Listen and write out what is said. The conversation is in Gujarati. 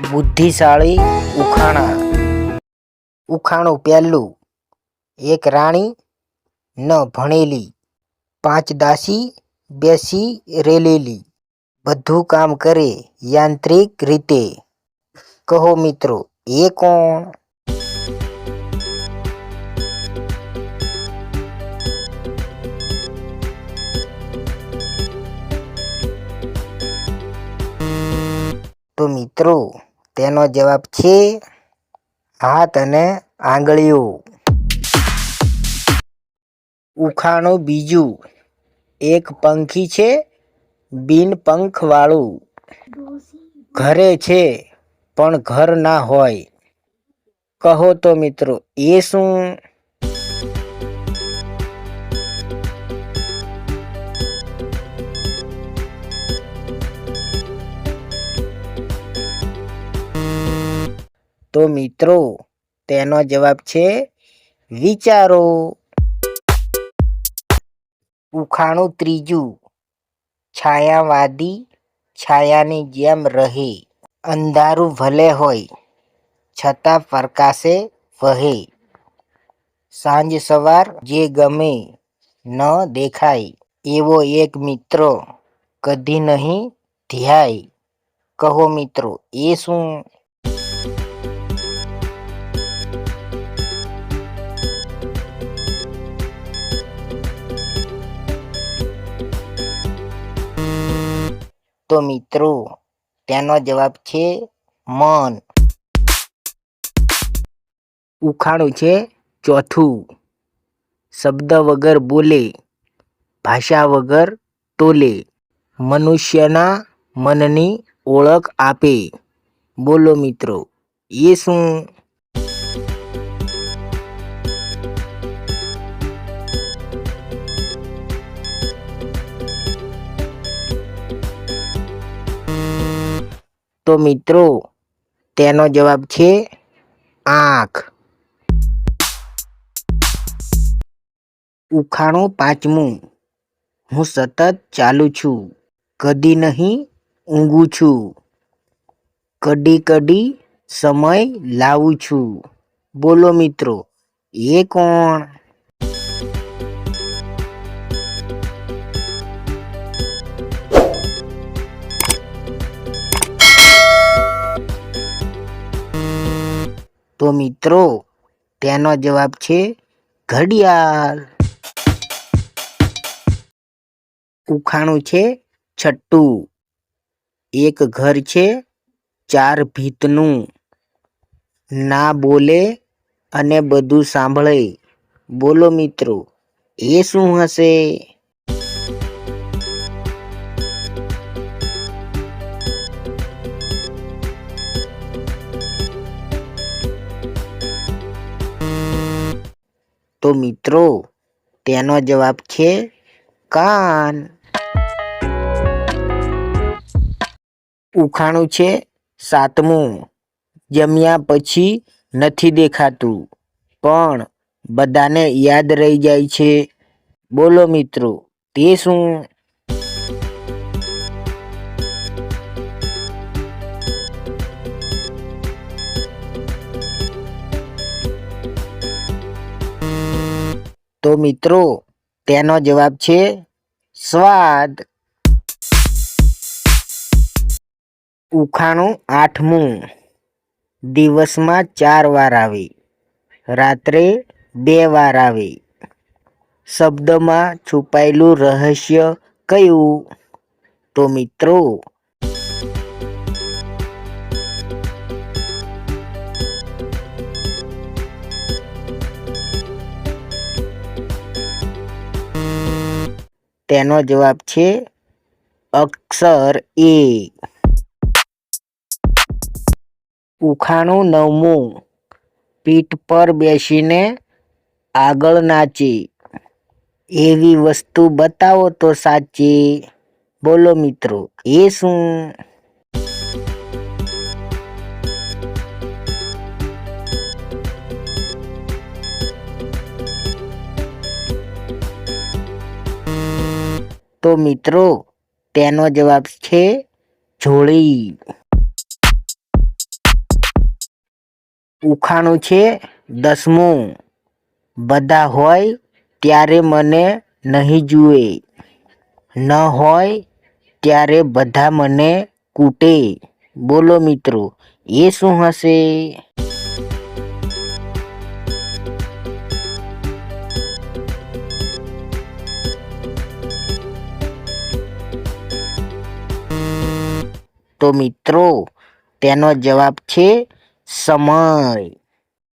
બુદ્ધિશાળી ઉખાણા. ઉખાણું પહેલું. એક રાણી, ન ભણેલી. પાંચ દાસી, બેસી રેલેલી. બધું કામ કરે યાંત્રિક રીતે. કહો મિત્રો, એ કોણ? તો મિત્રો તેનો જવાબ છે હાથ અને આંગળીઓ. ઉખાણું બીજું. એક પંખી છે, બિન પંખવાળું ઘરે છે, પણ ઘર ના હોય. કહો તો મિત્રો, એ શું? મિત્રો તેનો જવાબ છે વિચારો. ઉખાણું ત્રીજું. છાયાવાદી છાયાની જેમ રહે. અંધારું ભલે હોય, છતાં પ્રકાશે વહે. સાંજ સવાર જે ગમે ન દેખાય, એવો એક મિત્ર કદી નહીં ધ્યાય. કહો મિત્રો, એ શું તો મિત્રો, તેનો જવાબ છે મન. ઉખાણું છે ચોથું. શબ્દ વગર બોલે, ભાષા વગર તોલે. મનુષ્યના મનની ઓળખ આપે. બોલો મિત્રો, એ શું? તો મિત્રો, તેનો જવાબ છે આંખ. ઉખાણું પાંચમું. હું સતત ચાલુ છું. કદી નહીં ઊંઘું છું. કડી કડી સમય લાવું છું. બોલો મિત્રો, એ કોણ? તો મિત્રો, તેનો જવાબ છે ઘડિયાળ. ઉખાણું છે છઠ્ઠું. એક ઘર છે ચાર ભીતનું. ના બોલે અને બધું સાંભળે. બોલો મિત્રો, એ શું હશે? તો મિત્રો, તેનો જવાબ છે કાન. ઉખાણું છે સાતમું. જમ્યા પછી નથી દેખાતું, પણ બધાને યાદ રહી જાય છે. બોલો મિત્રો, તે શું? તો મિત્રો, તેનો જવાબ છે સ્વાદ. ઉખાણું આઠમું. દિવસમાં ચાર વાર આવે. રાત્રે બે વાર આવે. શબ્દમાં છુપાયેલું રહસ્ય કયું? તો મિત્રો તેનો જવાબ છે અક્ષર એ. ઉખાણું નવમું. પીઠ પર બેસીને આગળ નાચે. એવી વસ્તુ બતાવો તો સાચી. બોલો મિત્રો, એ શું? તો મિત્રો, તેનો જવાબ છે જોડી ઉખાણું છે દસમું. બધા હોય ત્યારે મને નહીં જુએ. ન હોય ત્યારે બધા મને કૂટે. બોલો મિત્રો, એ શું હશે? તો મિત્રો તેનો જવાબ છે સમય.